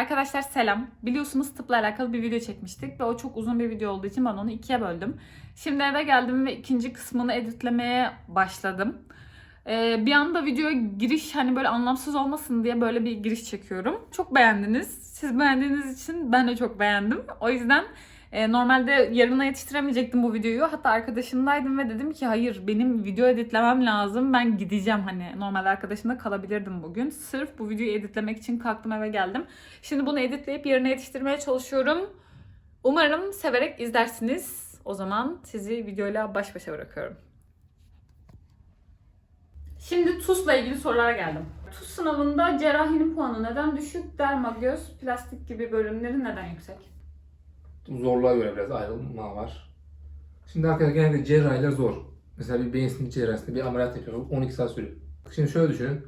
Arkadaşlar selam. Biliyorsunuz tıpla alakalı bir video çekmiştik ve o çok uzun bir video olduğu için ben onu ikiye böldüm. Şimdi eve geldim ve ikinci kısmını editlemeye başladım. Ee, bir anda videoya giriş hani böyle anlamsız olmasın diye böyle bir giriş çekiyorum. Çok beğendiniz. Siz beğendiğiniz için ben de çok beğendim. O yüzden e, normalde yarına yetiştiremeyecektim bu videoyu. Hatta arkadaşımdaydım ve dedim ki hayır benim video editlemem lazım. Ben gideceğim hani normalde arkadaşımda kalabilirdim bugün. Sırf bu videoyu editlemek için kalktım eve geldim. Şimdi bunu editleyip yarına yetiştirmeye çalışıyorum. Umarım severek izlersiniz. O zaman sizi videoyla baş başa bırakıyorum. Şimdi TUS'la ilgili sorulara geldim. TUS sınavında cerrahinin puanı neden düşük? Derma, göz, plastik gibi bölümlerin neden yüksek? Zorluğa göre biraz ayrılma var. Şimdi arkadaşlar genelde cerrahiler zor. Mesela bir beyin sinir cerrahisinde bir ameliyat yapıyoruz. 12 saat sürüyor. Şimdi şöyle düşünün.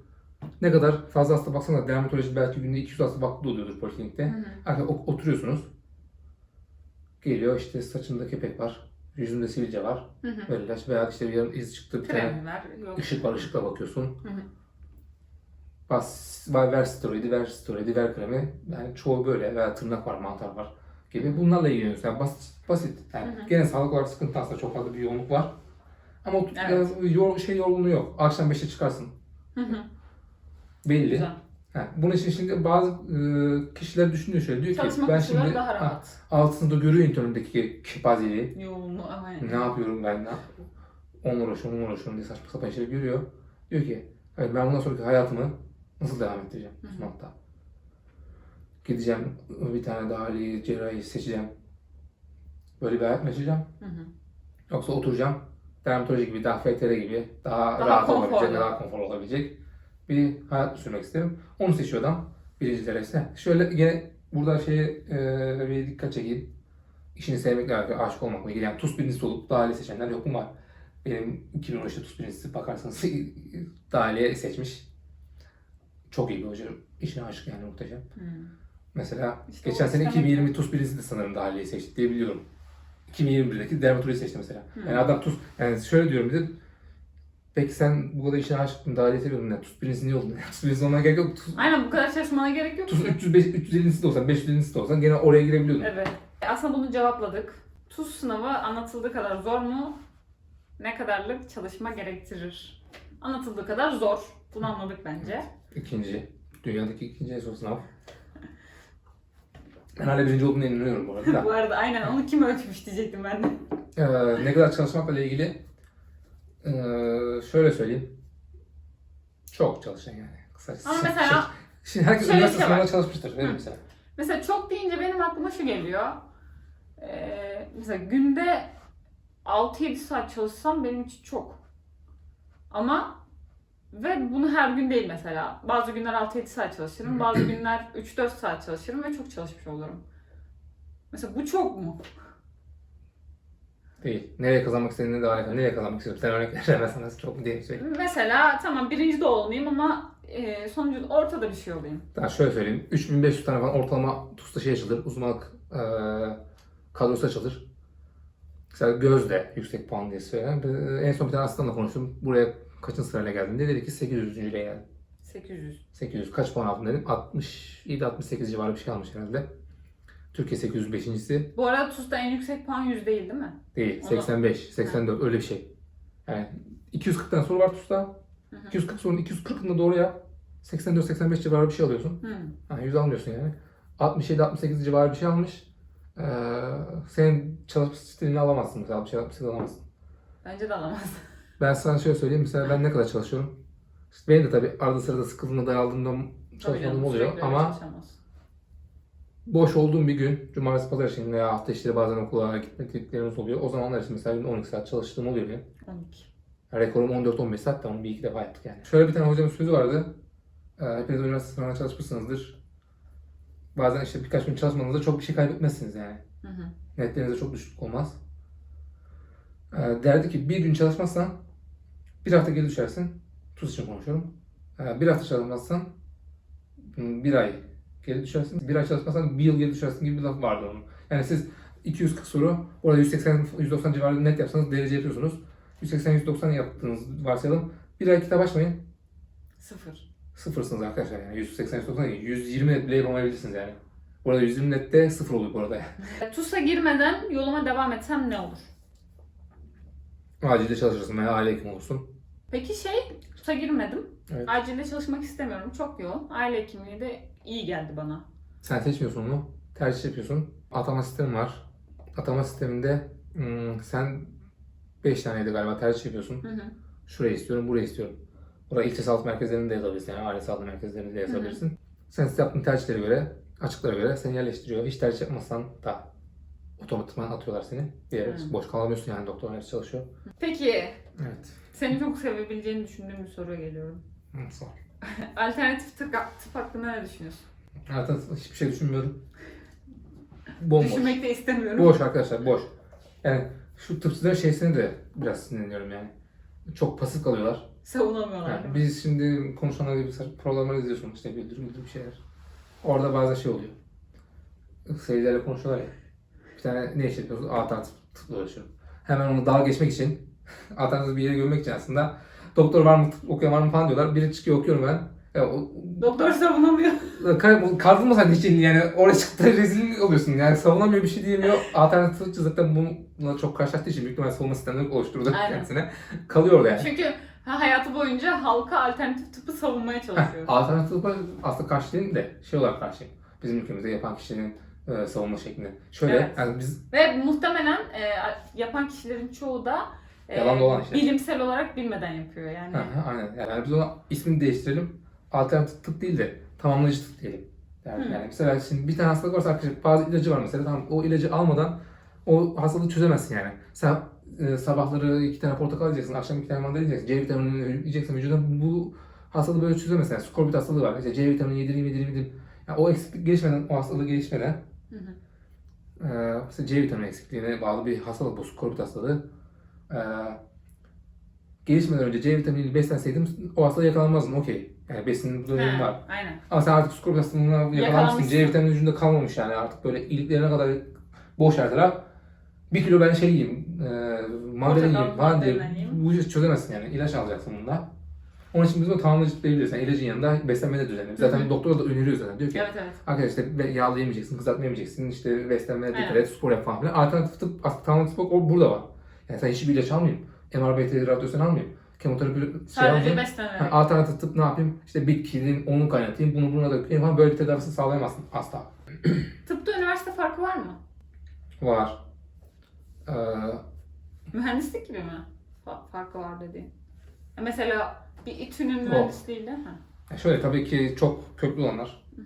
Ne kadar fazla hasta baksanız dermatoloji belki günde 200 hasta baktığı oluyordur poliklinikte. Arkadaşlar oturuyorsunuz. Geliyor işte saçında kepek var. Yüzünde sivilce var. Hı hı. Böyle ilaç veya işte bir yarın iz çıktı bir tane. Yok. ışık var ışıkla bakıyorsun. Hı hı. Bas, ver steroidi, ver steroidi, ver kremi. Yani çoğu böyle veya tırnak var, mantar var gibi. Bunlarla ilgileniyorsun. Yani basit, basit. Yani Hı hı. gene sağlık olarak sıkıntı aslında çok fazla bir yoğunluk var. Ama o Evet. yor- şey yorgunluğu yok. Akşam 5'te çıkarsın. Hı hı. Belli. Güzel. Ha, bunun için şimdi bazı e, kişiler düşünüyor şöyle diyor ki Çalışma ben koşulları şimdi daha ha, rahat. altısında görüyor internette kepazeliği. Yoğunluğu aynen. Ne yapıyorum ben? Ne Onunla uğraşıyorum, onunla uğraşıyorum diye saçma sapan şeyler görüyor. Diyor ki ben bundan sonraki hayatımı nasıl devam ettireceğim Hı hı. Gideceğim bir tane daha iyi cerrahi seçeceğim. Böyle bir hayat mı yaşayacağım? Hı hı. Yoksa oturacağım dermatoloji gibi, daha FTR gibi daha, Daha rahat konforlu. olabilecek, daha konforlu olabilecek bir hayat sürmek isterim. Onu seçiyor adam. Birinci derece. Şöyle yine burada şeye e, bir dikkat çekeyim. İşini sevmekle alakalı, aşık olmakla ilgili. Yani TUS birincisi olup dahiliye seçenler yok mu var? Benim 2013'te TUS birincisi bakarsanız dahiliye seçmiş. Çok iyi bir hoca. İşine aşık yani muhteşem. Hı. Mesela İşte geçen sene istemek- 2020 TUS birincisi de sanırım dahiliye seçti diye biliyorum. 2021'deki dermatoloji seçti mesela. Hı. Yani adam TUS, yani şöyle diyorum bir de Peki sen bu kadar işine aşıktın, dahiliye seviyordun. Yani TUS birincisi niye oldun? TUS birincisi olmana gerek yok. TUS, Aynen bu kadar çalışmana gerek yok TUS ki. 305, 350'si de olsan, 550'si de olsan gene oraya girebiliyordun. Evet. Aslında bunu cevapladık. TUS sınavı anlatıldığı kadar zor mu? Ne kadarlık çalışma gerektirir? Anlatıldığı kadar zor. Bunu anladık bence. İkinci, dünyadaki ikinci en zor sınav. Ben hala birinci olduğuna inanıyorum bu arada. bu arada aynen onu kim ölçmüş diyecektim ben de. Ee, ne kadar çalışmakla ilgili ee, şöyle söyleyeyim. Çok çalışan yani. Kısacası. Ama mesela Şimdi herkes şöyle üniversite şey sınavına çalışmıştır. Hı. mesela? Mesela çok deyince benim aklıma şu geliyor. Ee, mesela günde 6-7 saat çalışsam benim için çok. Ama ve bunu her gün değil mesela. Bazı günler 6-7 saat çalışırım, bazı günler 3-4 saat çalışırım ve çok çalışmış olurum. Mesela bu çok mu? Değil. Nereye kazanmak istediğine de alakalı. Nereye kazanmak istiyorum? Sen örnek ver. Ben sana çok mu diye söyleyeyim. Mesela tamam birinci de olmayayım ama e, sonucu ortada bir şey olayım. Daha şöyle söyleyeyim. 3500 tane falan ortalama TUS'ta şey açılır. Uzmanlık ee, kadrosu açılır. Mesela Gözde yüksek puan diye söylenen. Ee, En son bir tane asistanla konuştum. Buraya kaçıncı sırayla geldin diye. Dedi ki 800. ile geldim. 800. 800 kaç puan aldın dedim. 67 68 civarı bir şey almış herhalde. Türkiye 805.si Bu arada TUS'ta en yüksek puan 100 değil değil mi? değil. Onu- 85, 84 öyle bir şey. Yani 240 tane soru var TUS'ta. Hı hı. 240 sorunun 240'ını doğru yap. 84-85 civarı bir şey alıyorsun. Hı. Ha, 100 almıyorsun yani. 67-68 civarı bir şey almış. Ee, senin çalışma stilini alamazsın mesela. 67-68 alamazsın. Bence de alamaz. Ben sana şöyle söyleyeyim. Mesela ben ne kadar çalışıyorum? İşte benim de tabii arada sırada sıkıldığımda daraldığımda çalışmadığım oluyor. sürekli Ama çalışamaz. boş olduğum bir gün, cumartesi pazar için veya hafta içleri bazen okula gitmediklerimiz oluyor. O zamanlar için mesela gün 12 saat çalıştığım oluyor benim. 12. Yani rekorum 14-15 saat de onu bir iki defa yaptık yani. Şöyle bir tane hocamın sözü vardı. Ee, hepiniz üniversite sınavına çalışmışsınızdır. Bazen işte birkaç gün çalışmanızda çok bir şey kaybetmezsiniz yani. Hı hı. Netlerinize çok düşük olmaz. Ee, derdi ki bir gün çalışmazsan bir hafta geri düşersin. Tuz için konuşuyorum. Ee, bir hafta çalışmazsan bir ay geri düşersin. Bir ay çalışmazsan bir yıl geri düşersin gibi bir laf vardı onun. Yani siz 240 soru, orada 180-190 civarında net yapsanız derece yapıyorsunuz. 180-190 yaptığınız varsayalım. Bir ay kitap açmayın. Sıfır. Sıfırsınız arkadaşlar yani 180 190 değil, 120 net bile yapamayabilirsiniz yani. Burada 120 nette sıfır oluyor bu arada. TUS'a girmeden yoluma devam etsem ne olur? Acilde çalışırsın veya aile hekimi olursun. Peki şey, TUS'a girmedim. Evet. Acilde çalışmak istemiyorum. Çok yoğun. Aile hekimliği de iyi geldi bana. Sen seçmiyorsun onu. Tercih yapıyorsun. Atama sistemi var. Atama sisteminde hmm, sen 5 taneydi galiba tercih yapıyorsun. Hı hı. Şurayı istiyorum, burayı istiyorum. Buraya ilçe sağlık merkezlerinde de yazabilirsin. Yani aile sağlık merkezlerinde de yazabilirsin. Sen yaptığın tercihlere göre, açıklara göre seni yerleştiriyor. Hiç tercih yapmazsan da otomatikman atıyorlar seni. Bir yere Hı. boş kalamıyorsun yani doktorlar hepsi çalışıyor. Peki, Evet. seni çok sevebileceğini düşündüğüm bir soruya geliyorum. Hı, ol. Alternatif tıp, tıp hakkında ne düşünüyorsun? Zaten hiçbir şey düşünmüyorum. Bomboş. Düşünmek de istemiyorum. Boş arkadaşlar boş. Yani şu tıpçıların şeysine de biraz sinirleniyorum yani. Çok pasif kalıyorlar. Savunamıyorlar. Yani biz şimdi konuşanlar gibi programları izliyorsun işte güldür güldür bir şeyler. Orada bazen şey oluyor. Seyircilerle konuşuyorlar ya. Bir tane ne iş yapıyorsun? Alternatif tıpla uğraşıyorum. Hemen onu dalga geçmek için, alternatif bir yere görmek için aslında doktor var mı, tıp okuyan var mı falan diyorlar. Biri çıkıyor okuyorum ben. Ya, o, Doktor savunamıyor. Kaldırmasan için yani oraya çıktı rezil oluyorsun. Yani savunamıyor bir şey diyemiyor. Alternatif tıpçı zaten bununla çok karşılaştığı için büyük ihtimalle savunma sistemleri oluşturdu Aynen. kendisine. Kalıyor orada yani. Çünkü ha, hayatı boyunca halka alternatif tıpı savunmaya çalışıyor. alternatif tıbba aslında karşı değilim de şey olarak karşıyım. Bizim ülkemizde yapan kişinin e, savunma şeklini. Şöyle Evet. yani biz Ve muhtemelen e, yapan kişilerin çoğu da e, Yalan dolan işler. bilimsel olarak bilmeden yapıyor yani. Hı hı, aynen yani biz ona ismini değiştirelim. Alternatif tıp değil de tamamlayıcı tıp diyelim. Yani, Hı. yani mesela şimdi bir tane hastalık varsa arkadaşlar bazı ilacı var mesela tamam o ilacı almadan o hastalığı çözemezsin yani. Sen e, sabahları iki tane portakal yiyeceksin, akşam iki tane mandalina yiyeceksin, C vitaminini yiyeceksin vücudun bu hastalığı böyle çözemezsin. Yani skorbut hastalığı var. İşte C vitamini yedireyim yedireyim yedireyim. Yani o eksiklik gelişmeden, o hastalığı gelişmeden Hı hı. mesela C vitamini eksikliğine bağlı bir hastalık bu skorbut hastalığı. Ee, gelişmeden önce C vitaminiyle beslenseydim o hastalığı yakalanmazdım okey. Yani besin dönemi Ha, var. Aynen. Ama sen artık skorbut hastalığına yakalanmışsın. C vitamini vücudunda kalmamış yani artık böyle iliklerine kadar boş her taraf. Bir kilo ben şey yiyeyim, e, Portakal, yiyeyim falan diye bu işi çözemezsin yani. İlaç alacaksın bunda. Onun için biz o tamamlayıcı diyebiliriz. Yani ilacın yanında beslenme de düzenli. Zaten Hı hı. doktor da öneriyor zaten. Diyor ki Evet evet. Arkadaşlar işte yağlı yemeyeceksin, kızartma yemeyeceksin, işte beslenmeye dikkat Aynen. et, spor yap falan filan. Alternatif tıp, aslında tıp o burada var. Yani sen hiçbir ilaç almayayım, MRBT radyasyon almayayım, kemoterapi şey almayayım. Ha, alternatif tıp ne yapayım? İşte bitkinin onu kaynatayım, bunu buna dökeyim falan böyle bir tedavisi sağlayamazsın asla. Tıpta üniversite farkı var mı? Var. Ee, Mühendislik gibi mi? Fa- farkı var dediğin. Ya Mesela bir İTÜ'nün mühendisliğiyle. Ha. şöyle tabii ki çok köklü olanlar. Hı.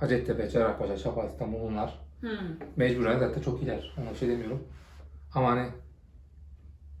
Hacettepe, Cerrahpaşa, Çapa, İstanbul bunlar. Hmm. Mecburen zaten çok iyiler. Ona bir şey demiyorum. Ama hani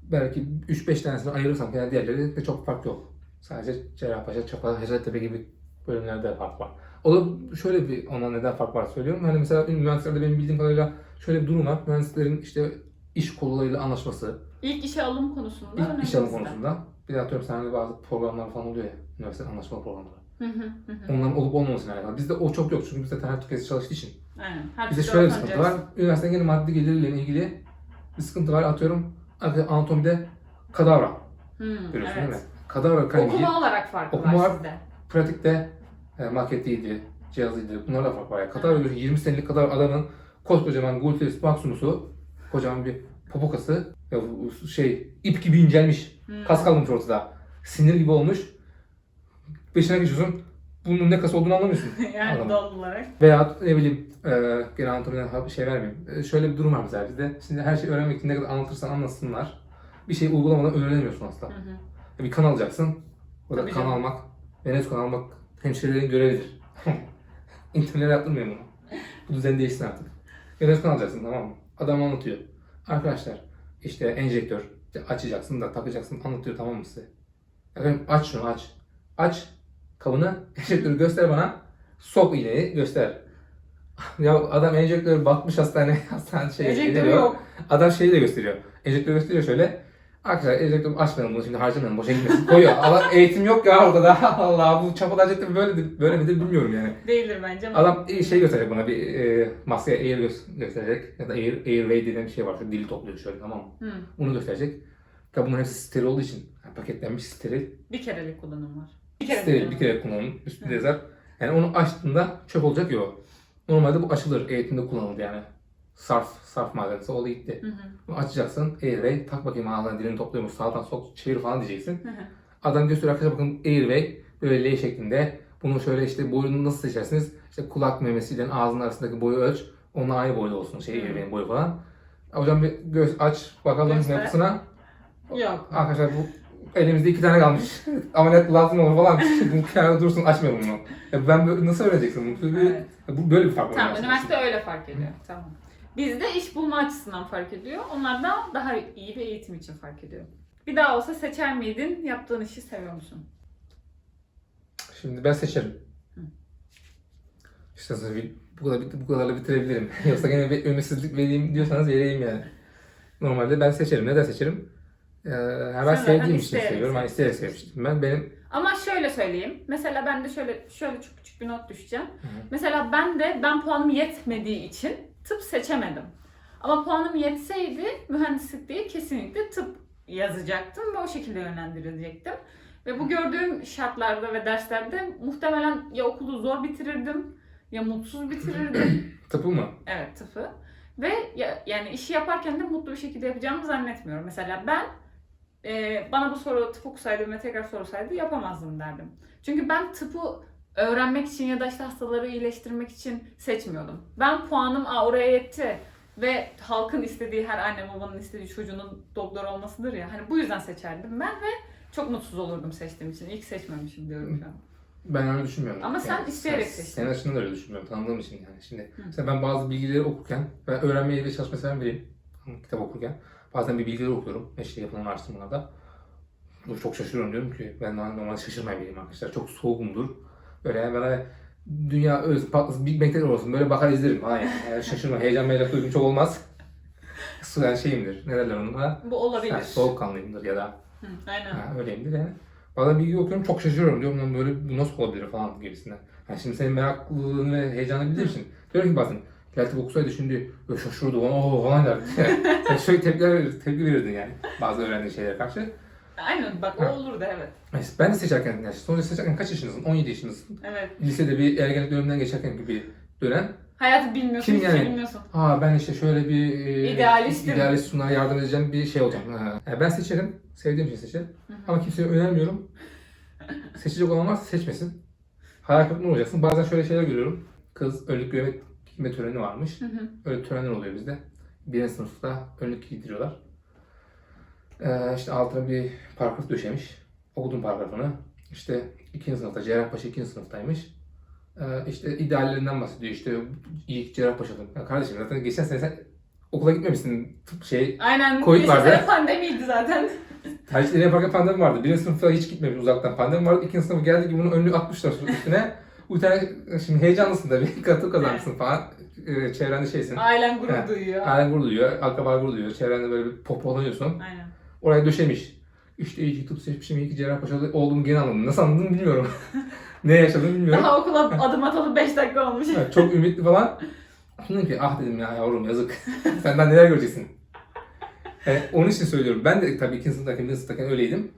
belki 3-5 tanesini ayırırsam yani diğerleri de çok fark yok. Sadece Cerrahpaşa, Çapa, Hacettepe gibi bölümlerde fark var. O da şöyle bir ona neden fark var söylüyorum. Hani mesela mühendislerde benim bildiğim kadarıyla şöyle bir durum var. Mühendislerin işte iş kollarıyla anlaşması, İlk işe alım konusunda ilk önemli iş alım konusunda. Bir de atıyorum sen de bazı programlar falan oluyor ya. Üniversite anlaşma programları. Hı hı hı hı. Onların olup olmamasıyla alakalı. Bizde o çok yok çünkü biz zaten her tüketici çalıştığı için. Aynen. Her Bizde türlü şöyle bir sıkıntı var. öğreneceğiz. Üniversitenin gene maddi geliriyle ilgili bir sıkıntı var. Atıyorum anatomide kadavra Hmm, görüyorsun evet. değil mi? Kadavra kalemi Okuma olarak farkı Okuma var var. sizde. pratikte e, maketiydi, cihazıydı. Bunlarla fark var. Yani kadavra görüyorsun 20 senelik kadar adamın koskocaman gluteus maximus'u kocaman bir popokası ya bu şey ip gibi incelmiş. Hmm. Kas kalmamış ortada. Sinir gibi olmuş. Peşine geçiyorsun. Bunun ne kas olduğunu anlamıyorsun. yani Anladım. doğal olarak. Veya ne bileyim e, gene bir şey vermeyeyim. E, şöyle bir durum var mesela bizde. Şimdi her şeyi öğrenmek için ne kadar anlatırsan anlatsınlar. Bir şey uygulamadan öğrenemiyorsun asla. Hı hı. Bir kan alacaksın. Orada Tabii kan canım. almak, venöz kan almak hemşirelerin görevidir. İnternete yaptırmıyor bunu. Bu düzen değişsin artık. Venöz kan alacaksın tamam mı? Adam anlatıyor. Arkadaşlar işte enjektör işte açacaksın da takacaksın anlatıyor tamam mı size? Efendim aç şunu aç. Aç kabını enjektörü göster bana. Sok iğneyi göster. ya adam enjektörü batmış hastane hastane şey Enjektörü geliyor. yok. Adam şeyi de gösteriyor. Enjektörü gösteriyor şöyle. Arkadaşlar enjektörü açmayalım bunu şimdi harcamayalım boşa gitmesin. Koyuyor. Allah eğitim yok ya orada da. Allah bu çapada enjektör böyle, böyle midir bilmiyorum yani. Değildir bence ama. Adam şey gösterecek bana bir e, maskeye air gö- gösterecek. Ya da air, airway denen bir şey var. Şu dili topluyor şöyle tamam mı? Hı. Bunu gösterecek. Tabi bunların hepsi steril olduğu için. yani paketlenmiş steril. Bir kerelik kullanım var. Bir kere steril bir kere kullanın. Üstünde yazar. Yani onu açtığında çöp olacak ya o. Normalde bu açılır. Eğitimde kullanıldı yani. Sarf, sarf malzemesi oldu gitti. Hı hı. Açacaksın. Airway. Tak bakayım ağzına dilini topluyormuş. Sağdan sok çevir falan diyeceksin. Hı hı. Adam gösteriyor arkadaşlar bakın Airway. Böyle L şeklinde. Bunu şöyle işte boyunu nasıl seçersiniz? İşte kulak memesiyle ağzının arasındaki boyu ölç. Onunla aynı boyda olsun şey. Airway'in boyu falan. Hocam bir göz aç bakalım Göster. yapısına. Yok. Arkadaşlar bu elimizde iki tane kalmış. Ameliyat lazım olur falan. Bu kenarda dursun açmayalım bunu. Ya ben böyle, nasıl öğreneceksin? Bu, Evet. bu böyle bir fark var. Tamam, üniversite öyle fark ediyor. Tamam. Bizde iş bulma açısından fark ediyor. Onlar da daha iyi bir eğitim için fark ediyor. Bir daha olsa seçer miydin? Yaptığın işi seviyor musun? Şimdi ben seçerim. Hı. İşte bu kadar bu kadarla bitirebilirim. Yoksa gene bir ümitsizlik vereyim diyorsanız vereyim yani. Normalde ben seçerim. Neden seçerim? Ee, ben sevdiğim için seviyorum. Ben isteyerek sevmiştim. Ben benim Ama şöyle söyleyeyim. Mesela ben de şöyle şöyle çok küçük bir not düşeceğim. hı. Mesela ben de ben puanım yetmediği için tıp seçemedim. Ama puanım yetseydi mühendislik değil kesinlikle tıp yazacaktım ve o şekilde yönlendirilecektim. Ve bu gördüğüm şartlarda ve derslerde muhtemelen ya okulu zor bitirirdim ya mutsuz bitirirdim. tıpı mı? evet tıpı. Ve ya, yani işi yaparken de mutlu bir şekilde yapacağımı zannetmiyorum. Mesela ben e, bana bu soru tıp okusaydı ve tekrar sorsaydı yapamazdım derdim. Çünkü ben tıpı öğrenmek için ya da işte hastaları iyileştirmek için seçmiyordum. Ben puanım Aa, oraya yetti ve halkın istediği her anne babanın istediği çocuğunun doktor olmasıdır ya. Hani bu yüzden seçerdim ben ve çok mutsuz olurdum seçtiğim için. İlk seçmemişim diyorum şu an. Ben öyle düşünmüyorum. Ama sen isteyerek sen- seçtin. Senin açından da öyle düşünmüyorum. Tanıdığım için yani. Şimdi Hı. mesela ben bazı bilgileri okurken, ben öğrenmeyi ve çalışmayı seven biriyim. Kitap okurken. Bazen bir bilgileri okuyorum. İşte yapılan araştırmalarda. Çok şaşırıyorum diyorum ki ben normalde şaşırmayan biriyim arkadaşlar. Çok soğukumdur. Böyle yani böyle dünya ölsün, patlasın, Big Bang'ler olsun. Böyle bakar izlerim falan yani. şaşırma, heyecan merak duygum çok olmaz. Su yani şeyimdir. Ne derler ona? Bu olabilir. Yani soğukkanlıyımdır ya da Hı, aynen. Ha, öyleyimdir yani. Bazen bilgi okuyorum çok şaşırıyorum diyorum lan böyle bu nasıl olabilir falan gibisinden. Yani şimdi senin meraklılığını ve heyecanını bildiğim için diyorum ki bazen Geltip okusaydı şimdi şaşırdı falan ooo falan derdi. yani şöyle tepkiler verir, tepki verirdin yani bazı öğrendiğin şeylere karşı. Aynen bak Ha. o olurdu evet. Neyse, Ben de seçerken, yani sonuçta seçerken kaç yaşındasın? 17 yaşındasın. Evet. Lisede bir ergenlik döneminden geçerken gibi bir dönem. Hayatı bilmiyorsun, Kim şey yani? bilmiyorsun. Aa ben işte şöyle bir e, İdealistim. idealist sunlara yardım edeceğim bir şey olacağım. Ha. Yani ben seçerim, sevdiğim şey seçerim. Hı hı. Ama kimseye önermiyorum. Seçecek olan varsa seçmesin. Hayal kırıklığına olacaksın. Bazen şöyle şeyler görüyorum. Kız önlük giyme, giyme töreni varmış. Hı hı. Öyle törenler oluyor bizde. Birinci sınıfta önlük giydiriyorlar. Ee, işte altına bir paragraf döşemiş. Okudum paragrafını. İşte ikinci sınıfta, Cerrahpaşa ikinci sınıftaymış. Ee, işte ideallerinden bahsediyor. İşte iyi Cerrahpaşa'dım. Ya kardeşim zaten geçen sene sen okula gitmemişsin. Tıp şey, Aynen. Covid vardı. sene pandemiydi zaten. tercihleri yaparken pandemi vardı. Birinci sınıfta hiç gitmemiş uzaktan pandemi vardı. İkinci sınıfa geldi gibi bunun önlüğü atmışlar üstüne. Tane şimdi heyecanlısın tabii. Katıl kazanmışsın falan. Ee, çevrende şeysin. Ailen gurur duyuyor. Ailen gurur duyuyor, akraba gurur duyuyor. Çevrende böyle bir popolanıyorsun. Aynen. Oraya döşemiş. İşte iyi ki tıp seçmişim, iyi ki Cerrahpaşa'da olduğumu gene anladım. Nasıl anladım bilmiyorum. ne yaşadım bilmiyorum. Daha okula adım atalı 5 dakika olmuş. Evet, çok ümitli falan. Dedim ki ah dedim ya yavrum yazık. Senden neler göreceksin. Yani onun için söylüyorum. Ben de tabii ikinci sınıftayken, birinci sınıftayken öyleydim.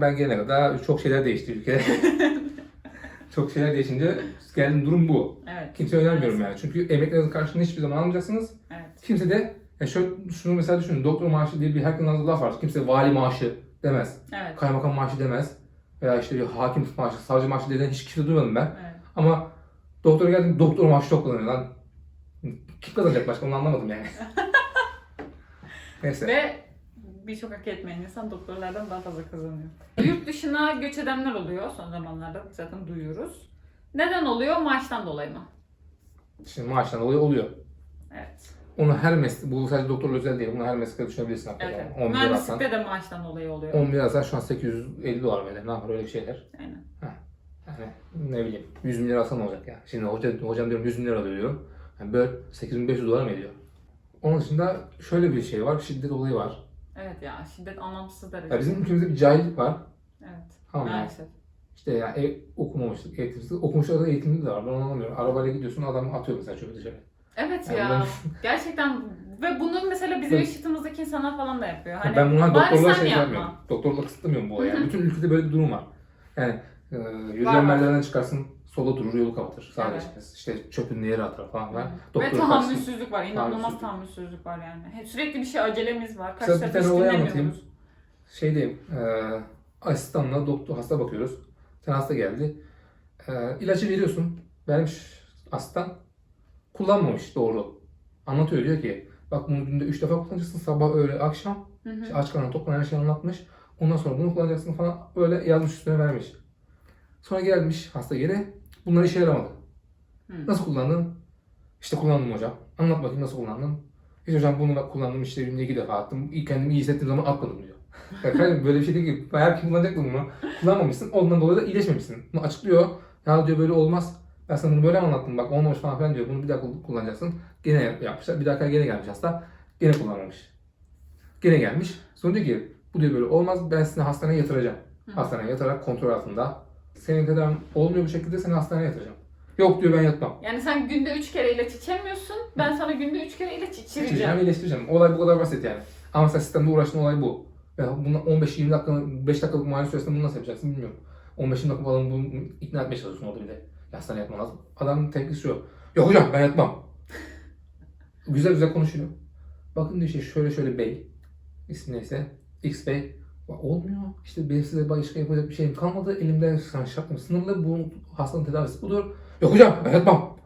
Ben gelene kadar çok şeyler değişti ülkede. çok şeyler değişince geldiğim durum bu. Evet. Kimseye önermiyorum yani. Çünkü emeklerinizin karşılığını hiçbir zaman almayacaksınız. Evet. Kimse de ya şöyle, şunu mesela düşünün. Doktor maaşı diye bir herkesin ağzında laf var. Kimse vali maaşı demez. Evet. Kaymakam maaşı demez. Veya işte bir hakim maaşı, savcı maaşı dediğini hiç kimse duymadım ben. evet. Ama doktora geldim doktor maaşı çok kullanıyor lan. Kim kazanacak başka onu anlamadım yani. Neyse. Ve birçok hak etmeyen insan doktorlardan daha fazla kazanıyor. Yurt dışına göç edenler oluyor son zamanlarda zaten duyuyoruz. Neden oluyor? Maaştan dolayı mı? Şimdi maaştan dolayı oluyor. Evet. Onu her meslek, bu sadece doktorla özel değil. Bunu her meslekte düşünebilirsin Evet. hakikaten. evet. 10 bin alsan, Mühendislikte de maaştan dolayı oluyor. 10 bin alsan şu an 850 dolar böyle. Ne yapar öyle şeyler. Aynen. Yani ne bileyim 100 bin lira alsan ne olacak ya? Şimdi hoca, hocam diyorum 100 bin lira alıyor diyorum. Yani böyle 8500 dolar mı ediyor? Onun dışında şöyle bir şey var, şiddet olayı var. Evet ya şiddet anlamsız derecede. Ya bizim ülkemizde bir cahillik var. Evet. Tamam? Maalesef. İşte ya ev, okumamışlık, eğitimsizlik. Okumuşlar da eğitimli de var. Ben onu anlamıyorum. Arabayla gidiyorsun adam atıyor mesela çöpü dışarı. Evet ya. ben- Gerçekten ve bunu mesela bizim Ben- yaşıtımızdaki insanlar falan da yapıyor. Hani ben bunu hani bari doktorlara sen şey yapma. yapmıyorum. Doktorla kısıtlamıyorum bu olayı. Hı hı. Yani bütün ülkede böyle bir durum var. Yani e, Var, yürüyen merdivenden çıkarsın sola durur yolu kapatır. Sağa Evet. geçmez. İşte çöpünü yere atar falan. var. Ve Doktora karşı- tahammülsüzlük var. İnanılmaz Tahammülsüzlük. tahammülsüzlük var yani. Hep sürekli bir şey acelemiz var. Kaç Mesela bir hiç tane olay dinlemiyoruz. anlatayım. Şeydeyim, e, asistanla doktor hasta bakıyoruz. Tane hasta geldi. E, ilacı veriyorsun. Vermiş asistan. Kullanmamış doğru. Anlatıyor diyor ki bak bunu günde 3 defa kullanacaksın. Sabah, öğle, akşam. Hı hı. İşte aç karnına karnına her şeyi anlatmış. Ondan sonra bunu kullanacaksın falan böyle yazmış üstüne vermiş. Sonra gelmiş hasta geri. Bunlar işe yaramadı. Hı. Nasıl kullandın? İşte kullandım hocam. Anlat bakayım nasıl kullandın? İşte hocam bunu kullandım işte günde iki defa attım. İyi kendimi iyi hissettiğim zaman atmadım diyor. Kardeşim böyle bir şey değil ki. Her kim kullanacaktı bunu. Kullanmamışsın. Ondan dolayı da iyileşmemişsin. Bunu açıklıyor. Ya diyor böyle olmaz. Ben sana bunu böyle anlattım bak olmamış falan filan diyor. Bunu bir daha kull- kullanacaksın. Gene yapmışlar. Bir dakika gene gelmiş hasta. Gene kullanmamış. Gene gelmiş. Sonra diyor ki bu diyor böyle olmaz. Ben sizi hastaneye yatıracağım. Hı. Hastaneye yatarak kontrol altında. Senin tedarin olmuyor bu şekilde seni hastaneye yatıracağım. Yok diyor ben yatmam. Yani sen günde 3 kere ilaç içemiyorsun. Ben sana günde 3 kere ilaç İçireceğim, içireceğim. iyileştireceğim. Olay bu kadar basit yani. Ama sen sistemde uğraştığın olay bu. Ya bundan 15-20 dakika, 5 dakikalık muayene süresinde bunu nasıl yapacaksın bilmiyorum. 15-20 dakika falan bunu ikna etmeye çalışıyorsun orada bir de. Ya hastaneye yatman lazım. Adamın tepkisi şu. Yok hocam ben yatmam. güzel güzel konuşuyor. Bakın diyor işte şöyle şöyle bey. İsmi neyse. X bey. Olmuyor. İşte benim size başka yapacak bir şeyim kalmadı. Elimde sen şartım sınırlı. Bu hastanın tedavisi budur. Yok hocam ben yatmam.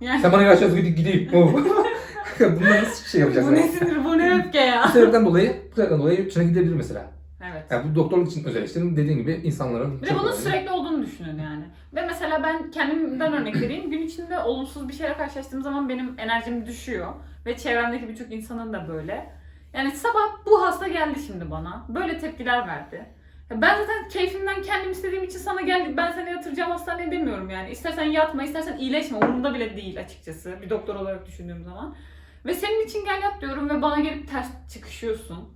Yani Sen bana ilaç yaz gidip gideyim. Bunlar nasıl şey yapacaksın? bu ne sinir bu ne öfke Bu ya. sebepten dolayı, bu sebepten dolayı yurt dışına gidebilir mesela. Evet. Yani bu doktorluk için özel işlerim dediğim gibi insanların Bir de bunun sürekli düşünün yani. Ve mesela ben kendimden örnek vereyim. Gün içinde olumsuz bir şeyle karşılaştığım zaman benim enerjim düşüyor. Ve çevremdeki birçok insanın da böyle. Yani sabah bu hasta geldi şimdi bana. Böyle tepkiler verdi. Ben zaten keyfimden kendim istediğim için sana geldik. Ben seni yatıracağım hastaneye demiyorum yani. İstersen yatma, istersen iyileşme. Umurumda bile değil açıkçası. Bir doktor olarak düşündüğüm zaman. Ve senin için gel yat diyorum ve bana gelip ters çıkışıyorsun.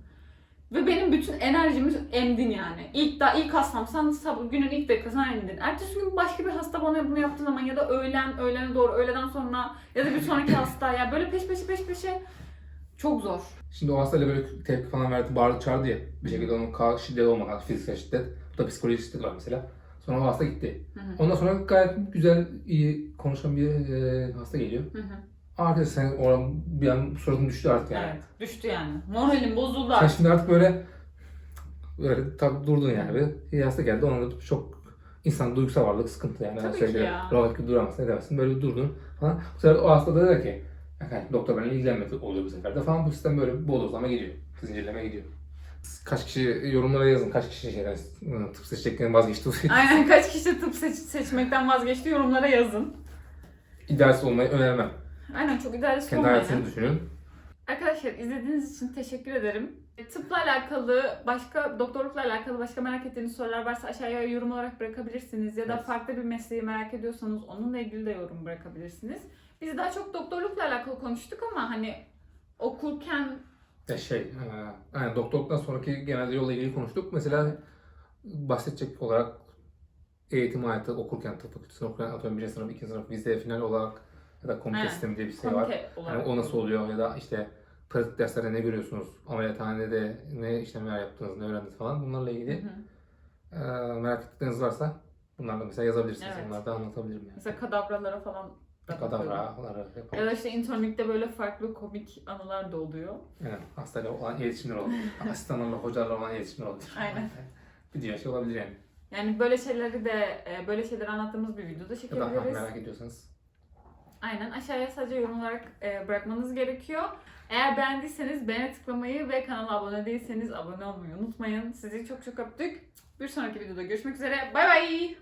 Ve benim bütün enerjimi emdin yani. İlk daha ilk hastam sen sabah günün ilk dakikasına emdin. Ertesi gün başka bir hasta bana bunu yaptığı zaman ya da öğlen, öğlene doğru, öğleden sonra ya da bir sonraki hasta ya böyle peş peşe peş peşe çok zor. Şimdi o hastayla böyle tepki falan verdi, bağırdı çağırdı ya. Bir şekilde onun ka- şiddet olmadan fiziksel şiddet. Bu da psikolojik şiddet var mesela. Sonra o hasta gitti. Hı hı. Ondan sonra gayet güzel, iyi konuşan bir e, hasta geliyor. Hı hı. Arkadaş sen oran bir an suratın düştü artık yani. Evet, düştü yani. Moralim bozuldu Sen artık. şimdi artık böyle böyle tabi durdun yani. Bir hasta geldi. Ona da çok insan duygusal varlık sıkıntı yani. Tabii Sürekli ki ya. Rahat gibi duramazsın edemezsin. Böyle bir durdun falan. Bu sefer o hasta da der ki "Efendim, doktor benimle ilgilenmedi oluyor bu sefer de falan. Bu sistem böyle bodozlama gidiyor. Zincirleme gidiyor. Kaç kişi yorumlara yazın. Kaç kişi şeyden tıp seçeceklerini vazgeçti. Aynen kaç kişi tıp seç- seçmekten vazgeçti yorumlara yazın. İdealist olmayı önermem. Aynen çok idealist Kendi olmayın. hayatınızı düşünün. Arkadaşlar izlediğiniz için teşekkür ederim. Tıpla alakalı, başka doktorlukla alakalı başka merak ettiğiniz sorular varsa aşağıya yorum olarak bırakabilirsiniz. Ya da Evet. farklı bir mesleği merak ediyorsanız onunla ilgili de yorum bırakabilirsiniz. Biz daha çok doktorlukla alakalı konuştuk ama hani okurken Ya şey, e, yani doktorluktan sonraki genelde yolla ilgili konuştuk. Mesela bahsedecek olarak eğitim hayatı okurken, tıp fakültesinde okurken atıyorum birinci sınıf, ikinci sınıf, vize final olarak ya da komite Evet. sistemi diye bir şey var. komite olarak. Yani o nasıl oluyor ya da işte pratik derslerde ne görüyorsunuz, ameliyathanede ne işlemler yaptınız, ne öğrendiniz falan bunlarla ilgili hı. e, merak ettikleriniz varsa bunlarla mesela yazabilirsiniz. Evet. Onları da anlatabilirim yani. Mesela kadavralara falan da bakıyorum. Kadavraları Ya yapalım. da işte internlikte böyle farklı komik anılar da oluyor. Yani hastayla olan iletişimler olur. Asistanlarla, hocalarla olan iletişimler olur. Aynen. Bir diğer şey olabilir yani. Yani böyle şeyleri de e, böyle şeyleri anlattığımız bir videoda Ya da ha, çekebiliriz. merak ediyorsanız Aynen aşağıya sadece yorum olarak e, bırakmanız gerekiyor. Eğer beğendiyseniz beğene tıklamayı ve kanala abone değilseniz abone olmayı unutmayın. Sizi çok çok öptük. Bir sonraki videoda görüşmek üzere. Bay bay.